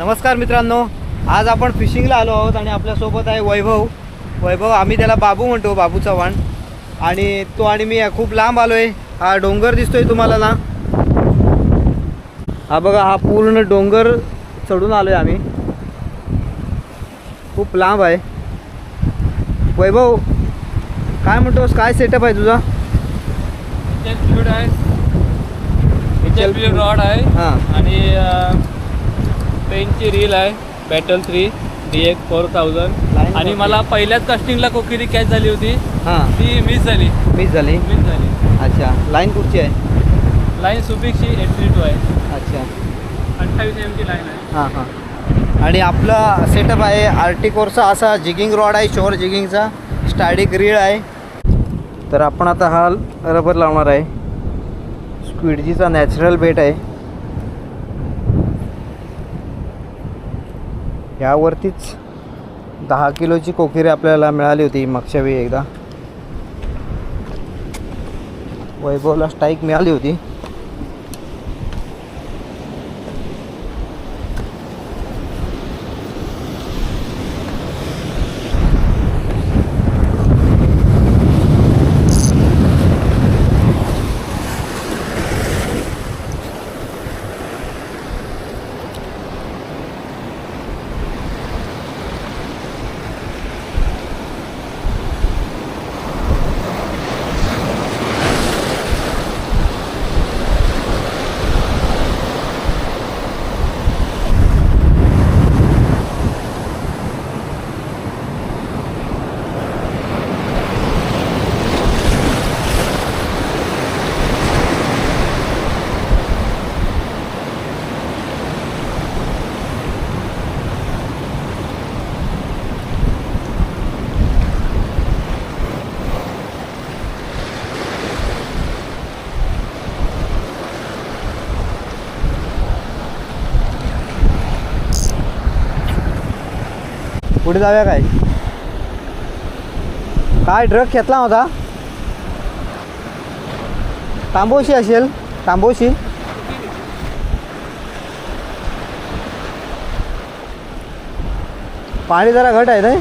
नमस्कार मित्रांनो आज आपण फिशिंगला आलो आहोत आणि आपल्यासोबत आहे वैभव. वैभव आम्ही त्याला बाबू म्हणतो बाबू चव्हाण. आणि तो आणि मी खूप लांब आलो आहे हा डोंगर दिसतोय तुम्हाला ना? हा बघा हा पूर्ण डोंगर चढून आलो आहे आम्ही. खूप लांब आहे. वैभव काय म्हणतोस? काय सेटअप आहे तुझा? आहे. रॉड आहे. हां. आणि पेनची रील आहे बॅटल थ्री डी एक फोर थाउजंड आणि. मला पहिल्याच कास्टिंगला कोकिरी कॅच झाली होती. हां. ती मिस झाली. मिस झाली? मिस झाली. अच्छा. लाईन कुठची आहे? लाईन सुपिकची एट थ्री टू आहे. अच्छा. अठ्ठावीस एम ची लाईन आहे. हां हां. आणि आपला सेटअप आहे आर्टिकोरचा असा जिगिंग रॉड आहे शोर जिगिंगचा स्टार्डिक रीळ आहे. तर आपण आता हा रबर लावणार आहे. स्क्विडजीचा नॅचरल बेट आहे. यावरतीच दहा किलोची कोकिरी आपल्याला मिळाली होती मागच्या वेळी एकदा. वैभवला स्टाईक मिळाली होती. पुढे जाऊया काय? काय ड्रग घेतला होता? तांबोशी असेल. तांबोशी. पाणी जरा घट आहे ते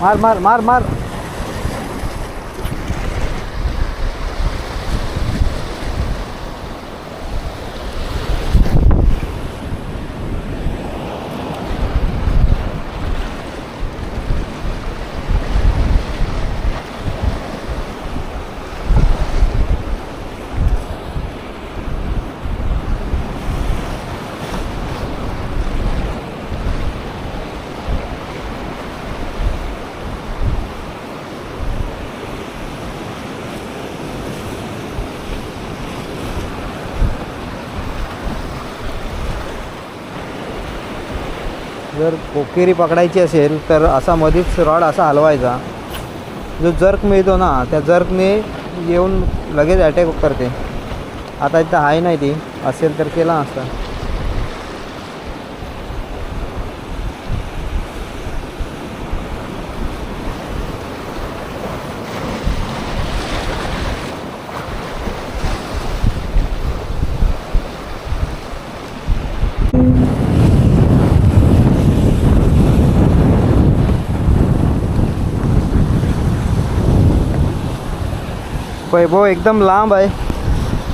मार मार मार मार. जर कोकेरी पकडायची असेल तर असा मध्येच रॉड असा हलवायचा. जो जर्क मिळतो ना त्या जर्कने येऊन लगेच अटॅक करते. आता इथं आहे नाही ती. असेल तर केला असता. वैभव एकदम लांब आहे.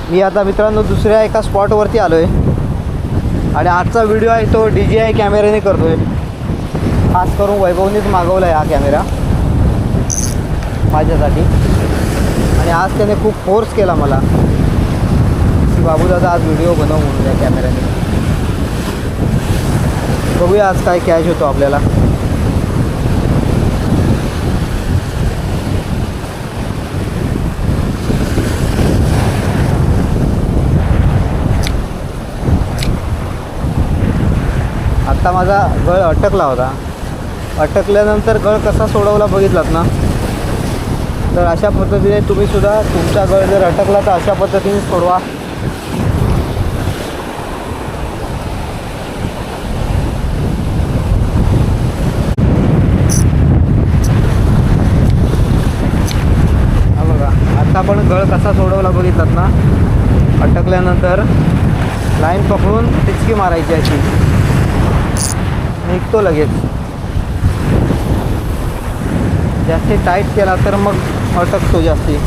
मी आता मित्रांनो दुसऱ्या एका स्पॉटवरती आलो आहे आणि आजचा व्हिडिओ आहे तो डी जी आय कॅमेऱ्याने करतो आहे खास करून वैभवनेच मागवला आहे हा कॅमेरा माझ्यासाठी. आणि आज त्याने खूप फोर्स केला मला. की बाबूदादा आज व्हिडिओ बनव म्हणून या कॅमेऱ्याने बघूया आज काय कॅश होतो आपल्याला. आत्ता माझा गळ अटकला होता. अटकल्यानंतर गळ कसा सोडवला बघितलात ना? तर अशा पद्धतीने तुम्ही सुद्धा तुमचा गळ जर अटकला तर अशा पद्धतीने सोडवा. बघा आता आपण गळ कसा सोडवला बघितलात ना? अटकल्यानंतर लाईन पकडून टिचकी मारायची अशी. निघतो लगेच. जास्ती टाईट केला तर मग अटकतो जास्ती.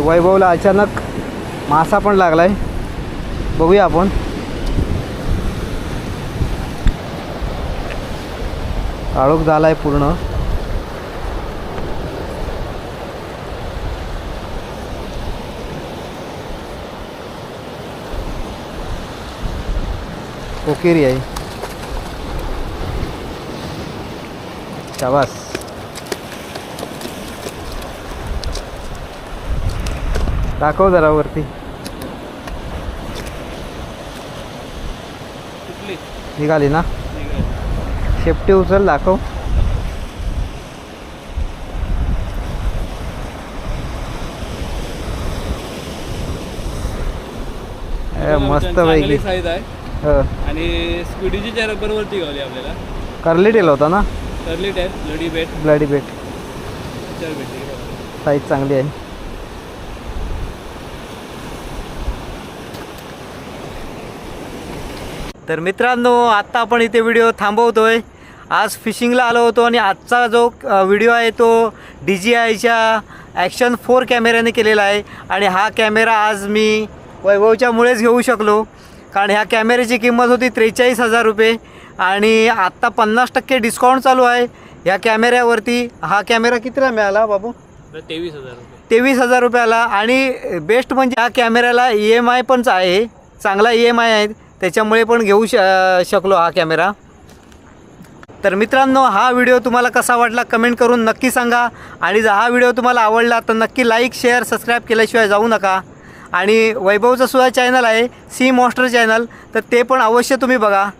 वैभवला अचानक मासा पण लागलाय. बघूया आपण. काळोख झालाय पूर्ण. कोकेरी आहे. शाबास. दाखव जरा वरती. निघाली ना. शेपटी उचल दाखव. मस्त पैकी. आहे. हो. आणि स्पीडीची चार वरती गावली आपल्याला. करली टेल होता ना? करली टाईप लडी बेट ब्लडी बेट साईज चांगली आहे. तर मित्रांनो आत्ता आपण इथे व्हिडिओ थांबवतोय. आज फिशिंगला आलो होतो आणि आजचा जो व्हिडिओ आहे तो डी जी आयच्या ॲक्शन फोर कॅमेऱ्याने केलेला आहे. आणि हा कॅमेरा आज मी वैभवच्यामुळेच घेऊ शकलो. कारण ह्या कॅमेऱ्याची किंमत होती त्रेचाळीस हजार रुपये. आणि आत्ता पन्नास टक्के डिस्काउंट चालू आहे. ह्या कॅमेऱ्यावरती हा कॅमेरा कितीला मिळाला बाबू? तेवीस हजार रुपये. तेवीस हजार रुपयाला. आणि बेस्ट म्हणजे ह्या कॅमेऱ्याला ई एम आय पण आहे. चांगला ई एम आय आहे. त्याच्यामुळे पण घेऊ श शकलो हा कॅमेरा. तर मित्रांनो हा व्हिडिओ तुम्हाला कसा वाटला कमेंट करून नक्की सांगा. आणि जर हा व्हिडिओ तुम्हाला आवडला तर नक्की लाईक शेअर सबस्क्राईब केल्याशिवाय जाऊ नका. आणि वैभवचं सुद्धा चॅनल आहे सी मॉस्टर चॅनल तर ते पण अवश्य तुम्ही बघा.